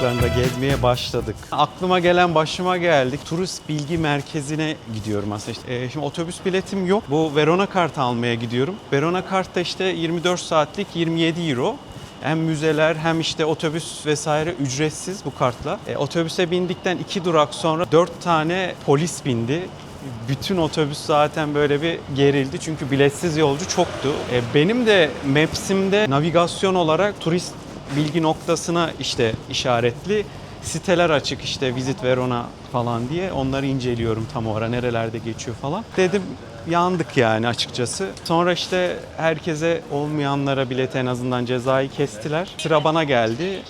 Sokaklarında gezmeye başladık. Aklıma gelen başıma geldik. Turist bilgi merkezine gidiyorum aslında. İşte, e, şimdi otobüs biletim yok. Bu Verona kart almaya gidiyorum. Verona kart da işte 24 saatlik 27 euro. Hem müzeler hem işte otobüs vesaire ücretsiz bu kartla. E, otobüse bindikten iki durak sonra dört tane polis bindi. Bütün otobüs zaten böyle bir gerildi çünkü biletsiz yolcu çoktu. E, benim de Maps'imde navigasyon olarak turist bilgi noktasına işte işaretli siteler açık işte Visit Verona falan diye onları inceliyorum tam o ara nerelerde geçiyor falan. Dedim yandık yani açıkçası. Sonra işte herkese olmayanlara bilet en azından cezayı kestiler. Sıra bana geldi.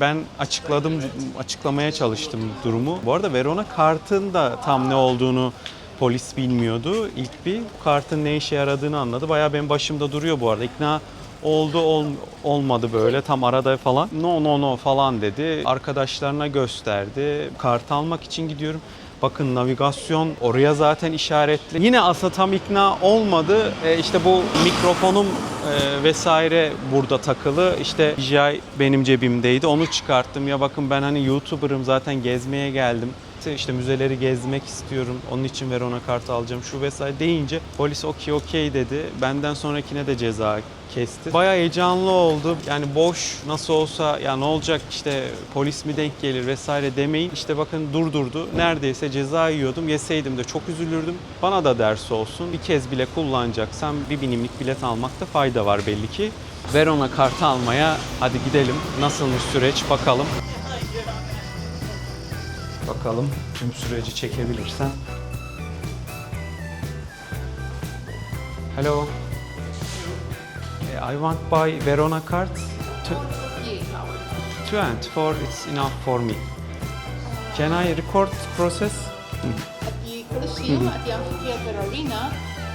Ben açıkladım, açıklamaya çalıştım durumu. Bu arada Verona kartın da tam ne olduğunu polis bilmiyordu. İlk bir kartın ne işe yaradığını anladı. Bayağı benim başımda duruyor bu arada. İkna oldu ol- olmadı böyle tam arada falan. No no no falan dedi. Arkadaşlarına gösterdi. Kart almak için gidiyorum. Bakın navigasyon oraya zaten işaretli. Yine aslında tam ikna olmadı. E, işte bu mikrofonum e, vesaire burada takılı. İşte DJI benim cebimdeydi. Onu çıkarttım. Ya bakın ben hani YouTuber'ım zaten gezmeye geldim. İşte müzeleri gezmek istiyorum. Onun için Verona kartı alacağım şu vesaire deyince polis okey okey dedi. Benden sonrakine de ceza kesti. Bayağı heyecanlı oldu. Yani boş nasıl olsa ya ne olacak işte polis mi denk gelir vesaire demeyin. İşte bakın durdurdu. Neredeyse ceza yiyordum. Yeseydim de çok üzülürdüm. Bana da ders olsun. Bir kez bile kullanacaksam bir binimlik bilet almakta fayda var belli ki. Verona kartı almaya hadi gidelim. Nasılmış süreç bakalım. Bakalım tüm süreci çekebilirsen. Hello. I want buy Verona card. To, 24 it's enough for me. Can I record process? At the Colosseum, at the Amphitheatre Arena,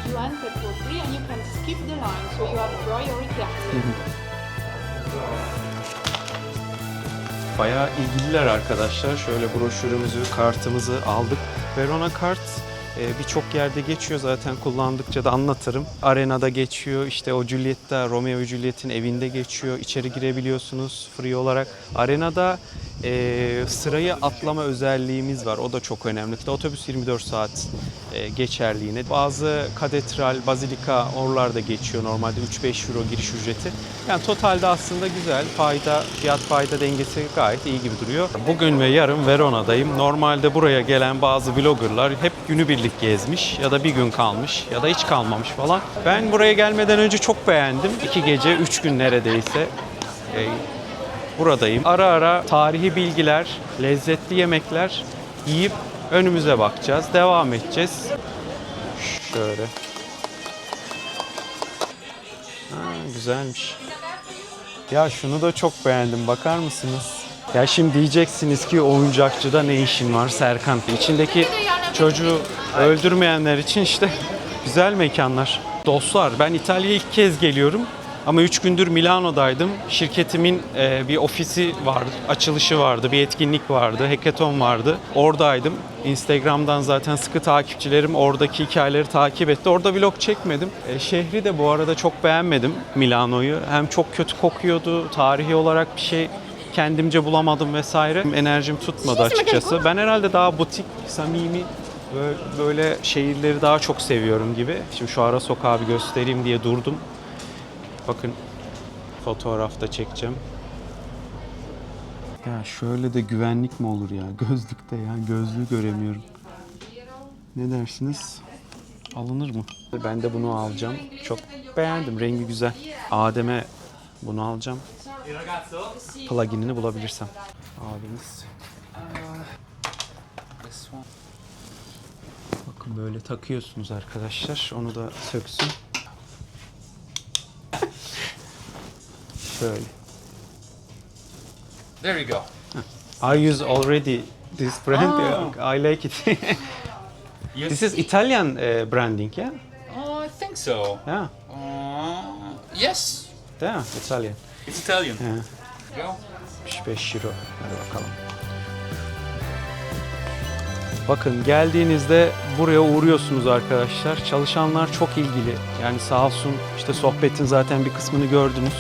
you enter for free and you can skip the line, so you have priority access. Bayağı ilgililer arkadaşlar. Şöyle broşürümüzü, kartımızı aldık. Verona kart birçok yerde geçiyor zaten kullandıkça da anlatırım. Arenada geçiyor, işte o Juliet'te, Romeo ve Juliet'in evinde geçiyor. İçeri girebiliyorsunuz free olarak. Arenada e, sırayı atlama özelliğimiz var. O da çok önemli. İşte otobüs 24 saat e, geçerli. Bazı katedral, bazilika oralarda geçiyor normalde 3-5 euro giriş ücreti. Yani totalde aslında güzel. Fayda, fiyat fayda dengesi gayet iyi gibi duruyor. Bugün ve yarın Verona'dayım. Normalde buraya gelen bazı vloggerlar hep günübirlik gezmiş ya da bir gün kalmış ya da hiç kalmamış falan. Ben buraya gelmeden önce çok beğendim. İki gece, üç gün neredeyse. E, buradayım. Ara ara tarihi bilgiler, lezzetli yemekler yiyip önümüze bakacağız. Devam edeceğiz. Şöyle. Ha, güzelmiş. Ya şunu da çok beğendim. Bakar mısınız? Ya şimdi diyeceksiniz ki oyuncakçıda ne işin var Serkan? İçindeki çocuğu öldürmeyenler için işte güzel mekanlar. Dostlar ben İtalya'ya ilk kez geliyorum. Ama 3 gündür Milano'daydım. Şirketimin e, bir ofisi vardı, açılışı vardı, bir etkinlik vardı, hackathon vardı. Oradaydım. Instagram'dan zaten sıkı takipçilerim oradaki hikayeleri takip etti. Orada vlog çekmedim. E, şehri de bu arada çok beğenmedim Milano'yu. Hem çok kötü kokuyordu, tarihi olarak bir şey kendimce bulamadım vesaire. Enerjim tutmadı açıkçası. Ben herhalde daha butik, samimi böyle, şehirleri daha çok seviyorum gibi. Şimdi şu ara sokağı bir göstereyim diye durdum. Bakın fotoğrafta çekeceğim. Ya şöyle de güvenlik mi olur ya? Gözlükte ya. Gözlüğü göremiyorum. Ne dersiniz? Alınır mı? Ben de bunu alacağım. Çok beğendim. Rengi güzel. Adem'e bunu alacağım. Pluginini bulabilirsem. Abimiz. Bakın böyle takıyorsunuz arkadaşlar. Onu da söksün. Şöyle. There you go. I use already this brand. Oh. I like it. Yes. this is Italian uh, branding, yeah? Oh, I think so. Yeah. Uh, yes, Yeah, Italian. it's Italian. Yeah. Go. 65 euro. Hadi bakalım. Bakın geldiğinizde buraya uğruyorsunuz arkadaşlar. Çalışanlar çok ilgili. Yani sağ olsun işte sohbetin zaten bir kısmını gördünüz.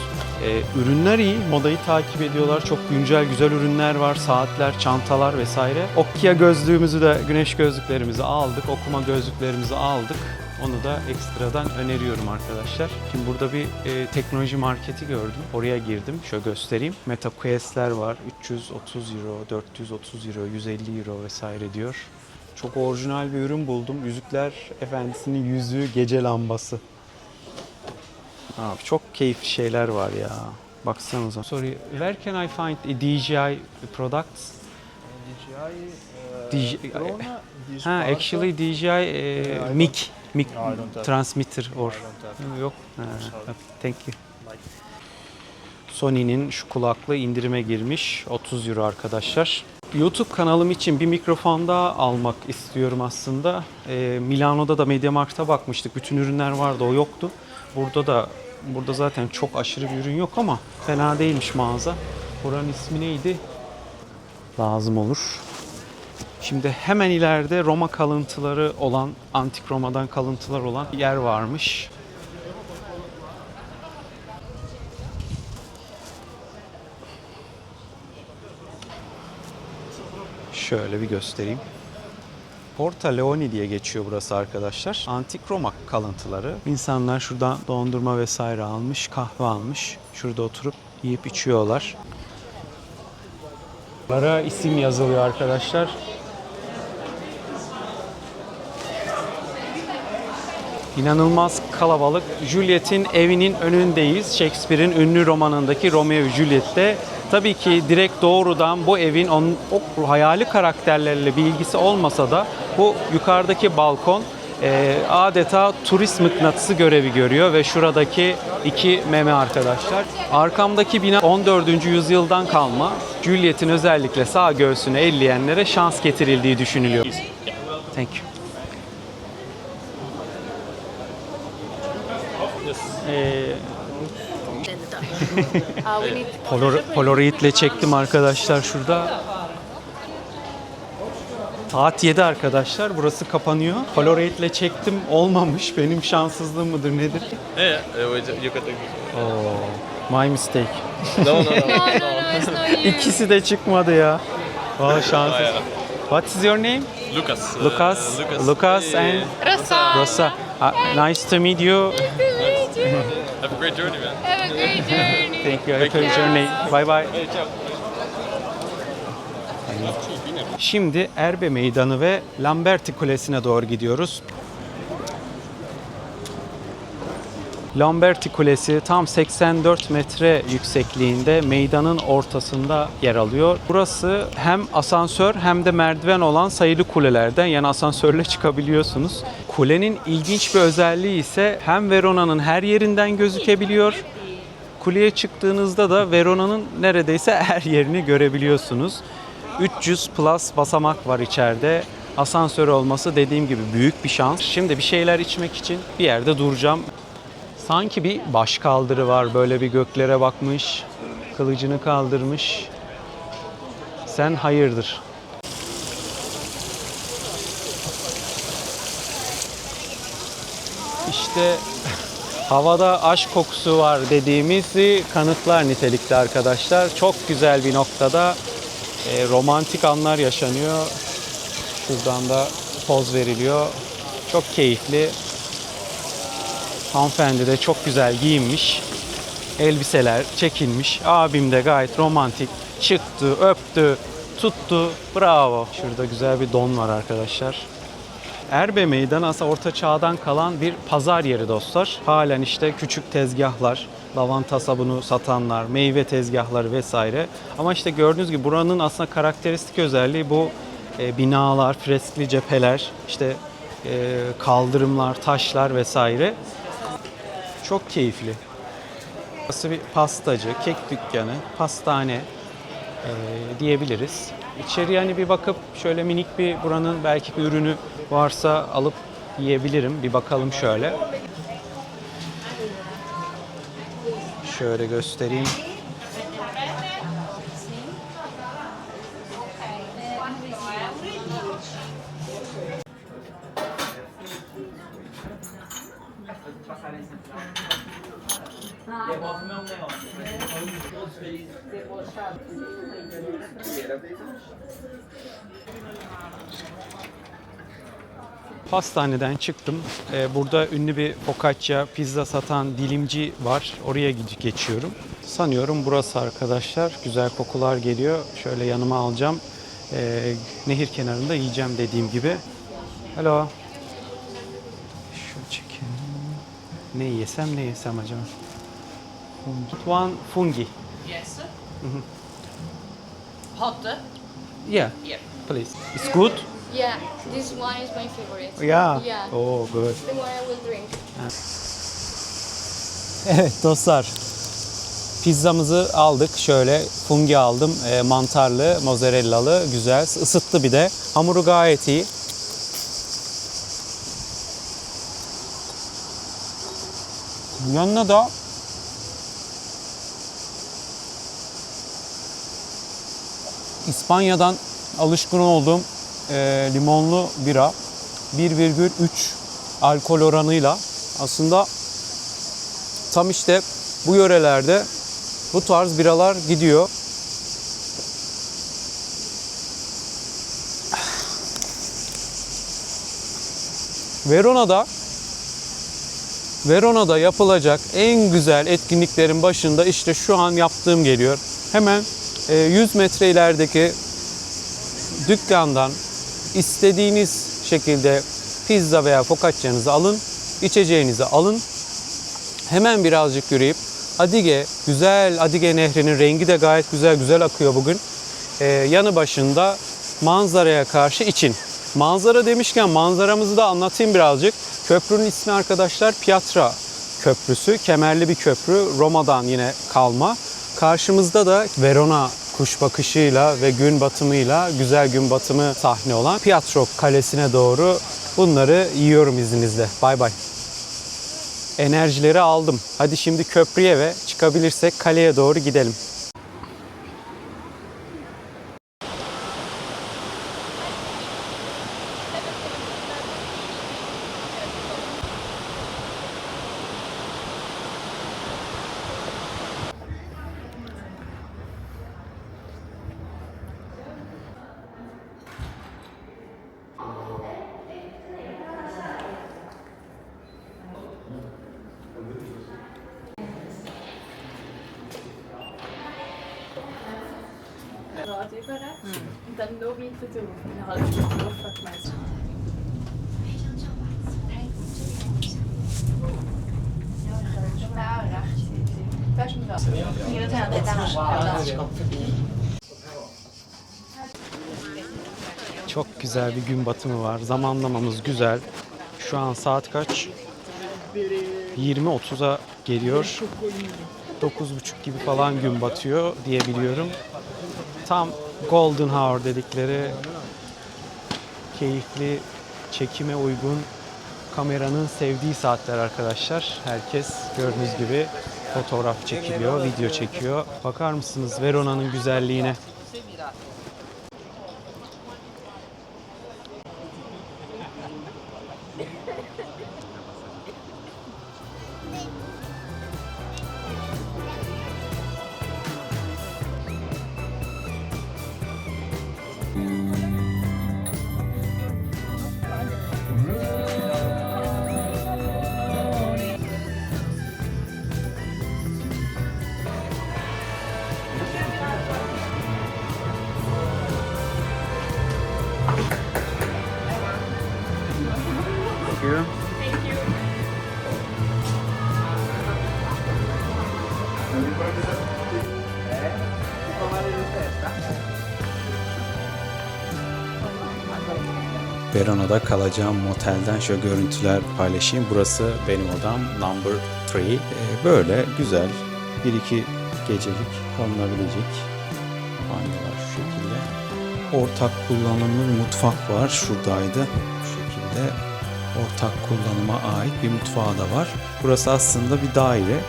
Ee, ürünler iyi, modayı takip ediyorlar. Çok güncel, güzel ürünler var. Saatler, çantalar vesaire. Okya gözlüğümüzü de, güneş gözlüklerimizi aldık. Okuma gözlüklerimizi aldık. Onu da ekstradan öneriyorum arkadaşlar. Şimdi burada bir e, teknoloji marketi gördüm. Oraya girdim. Şöyle göstereyim. Meta Quest'ler var. 330 euro, 430 euro, 150 euro vesaire diyor. Çok orijinal bir ürün buldum. Yüzükler Efendisi'nin yüzüğü gece lambası. Abi çok keyifli şeyler var ya. Baksanıza. Sorry, where can I find a DJI products? DJI, DJI uh, this Ha, actually DJI I e, don't- mic, mic transmitter or have. yok. Ha, sorry. thank you. Sony'nin şu kulaklığı indirime girmiş. 30 euro arkadaşlar. YouTube kanalım için bir mikrofon daha almak istiyorum aslında. Ee, Milano'da da Mediamarkt'a bakmıştık. Bütün ürünler vardı, o yoktu. Burada da burada zaten çok aşırı bir ürün yok ama fena değilmiş mağaza. Buranın ismi neydi? Lazım olur. Şimdi hemen ileride Roma kalıntıları olan, antik Roma'dan kalıntılar olan yer varmış. Şöyle bir göstereyim. Porta Leoni diye geçiyor burası arkadaşlar. Antik Roma kalıntıları. İnsanlar şuradan dondurma vesaire almış, kahve almış. Şurada oturup yiyip içiyorlar. Lara isim yazılıyor arkadaşlar. İnanılmaz kalabalık. Juliet'in evinin önündeyiz. Shakespeare'in ünlü romanındaki Romeo ve Juliet'te. Tabii ki direkt doğrudan bu evin onun o hayali karakterlerle bir ilgisi olmasa da bu yukarıdaki balkon e, adeta turist mıknatısı görevi görüyor ve şuradaki iki meme arkadaşlar. Arkamdaki bina 14. yüzyıldan kalma. Juliet'in özellikle sağ göğsünü elleyenlere şans getirildiği düşünülüyor. Thank you. Ee, Polor, Polaroid'le çektim arkadaşlar şurada. Saat 7 arkadaşlar. Burası kapanıyor. Polaroid'le çektim. Olmamış. Benim şanssızlığım mıdır nedir? Yeah, yeah, you take Oh, my mistake. No, no, no. no, no, no, it's not you. İkisi de çıkmadı ya. Vay şanssız. What is your name? Lucas. uh, Lucas. Lucas and Rosa. Rosa. Uh, nice to meet you. Have a great journey, man. Have a great journey. Thank you. Happy journey. Bye bye. Hey, ciao. Şimdi Erbe Meydanı ve Lamberti Kulesi'ne doğru gidiyoruz. Lamberti Kulesi tam 84 metre yüksekliğinde meydanın ortasında yer alıyor. Burası hem asansör hem de merdiven olan sayılı kulelerden yani asansörle çıkabiliyorsunuz. Kulenin ilginç bir özelliği ise hem Verona'nın her yerinden gözükebiliyor Kuleye çıktığınızda da Verona'nın neredeyse her yerini görebiliyorsunuz. 300 plus basamak var içeride. Asansör olması dediğim gibi büyük bir şans. Şimdi bir şeyler içmek için bir yerde duracağım. Sanki bir baş kaldırı var. Böyle bir göklere bakmış. Kılıcını kaldırmış. Sen hayırdır? İşte havada aşk kokusu var dediğimizi kanıtlar nitelikte arkadaşlar. Çok güzel bir noktada e, romantik anlar yaşanıyor. Şuradan da poz veriliyor. Çok keyifli. Hanımefendi de çok güzel giyinmiş. Elbiseler çekilmiş. Abim de gayet romantik. Çıktı, öptü, tuttu. Bravo. Şurada güzel bir don var arkadaşlar. Erbe Meydanı aslında Orta Çağ'dan kalan bir pazar yeri dostlar. Halen işte küçük tezgahlar, lavanta sabunu satanlar, meyve tezgahları vesaire. Ama işte gördüğünüz gibi buranın aslında karakteristik özelliği bu e, binalar, freskli cepheler, işte e, kaldırımlar, taşlar vesaire. Çok keyifli. Burası bir pastacı, kek dükkanı, pastane e, diyebiliriz. İçeriye hani bir bakıp şöyle minik bir buranın belki bir ürünü varsa alıp yiyebilirim. Bir bakalım şöyle. Şöyle göstereyim. Pastaneden çıktım. Ee, burada ünlü bir focaccia pizza satan dilimci var. Oraya gid- geçiyorum. Sanıyorum burası arkadaşlar. Güzel kokular geliyor. Şöyle yanıma alacağım. Ee, nehir kenarında yiyeceğim dediğim gibi. Hello. Şu çekelim. Ne yesem ne yesem acaba? Fungi. One fungi. Yes. Hot? Yeah, Yeah. please. It's good? Yeah, this one is my favorite. Yeah. Yeah. Oh, good. The one I will drink. Evet dostlar. Pizzamızı aldık. Şöyle fungi aldım. E, mantarlı, mozzarellalı, güzel. Isıttı bir de. Hamuru gayet iyi. Yanına da İspanya'dan alışkın olduğum e, limonlu bira 1,3 alkol oranıyla aslında tam işte bu yörelerde bu tarz biralar gidiyor. Verona'da Verona'da yapılacak en güzel etkinliklerin başında işte şu an yaptığım geliyor. Hemen e, 100 metre ilerideki dükkandan istediğiniz şekilde pizza veya focaccia'nızı alın, içeceğinizi alın. Hemen birazcık yürüyüp Adige, güzel Adige Nehri'nin rengi de gayet güzel, güzel akıyor bugün. Ee, yanı başında manzaraya karşı için. Manzara demişken manzaramızı da anlatayım birazcık. Köprünün ismi arkadaşlar Piatra Köprüsü. Kemerli bir köprü. Roma'dan yine kalma. Karşımızda da Verona kuş bakışıyla ve gün batımıyla güzel gün batımı sahne olan Piatro Kalesi'ne doğru bunları yiyorum izninizle. Bay bay enerjileri aldım. Hadi şimdi köprüye ve çıkabilirsek kaleye doğru gidelim. Dann Çok güzel bir gün batımı var. Zamanlamamız güzel. Şu an saat kaç? 20.30'a geliyor. 9.30 gibi falan gün batıyor diye biliyorum. Tam golden hour dedikleri keyifli, çekime uygun kameranın sevdiği saatler arkadaşlar. Herkes gördüğünüz gibi fotoğraf çekiliyor, video çekiyor. Bakar mısınız Verona'nın güzelliğine? Verona'da kalacağım motelden şöyle görüntüler paylaşayım. Burası benim odam number 3. Ee, böyle güzel bir iki gecelik kalınabilecek banyolar şu şekilde. Ortak kullanımlı mutfak var. Şuradaydı. Şu şekilde ortak kullanıma ait bir mutfağı da var. Burası aslında bir daire.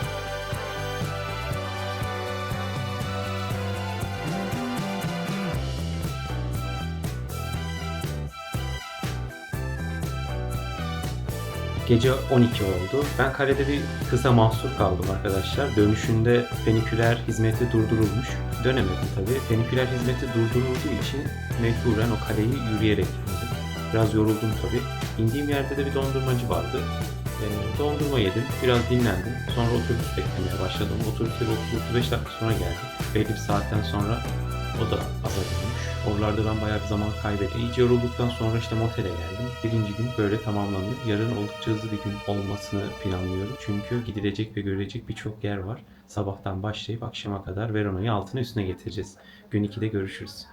Gece 12 oldu. Ben kalede bir kısa mahsur kaldım arkadaşlar. Dönüşünde feniküler hizmeti durdurulmuş. Dönemedim tabii. Feniküler hizmeti durdurulduğu için mecburen o kaleyi yürüyerek indim. Biraz yoruldum tabii. İndiğim yerde de bir dondurmacı vardı. Ee, dondurma yedim, biraz dinlendim. Sonra otobüs beklemeye başladım. Otobüste bir 30-35 dakika sonra geldi. Belli bir saatten sonra o da azalıyormuş. Oralarda ben bayağı bir zaman kaybettim. İyice yorulduktan sonra işte motele geldim. Birinci gün böyle tamamlandı. Yarın oldukça hızlı bir gün olmasını planlıyorum. Çünkü gidilecek ve görülecek birçok yer var. Sabahtan başlayıp akşama kadar Verona'yı altına üstüne getireceğiz. Gün 2'de görüşürüz.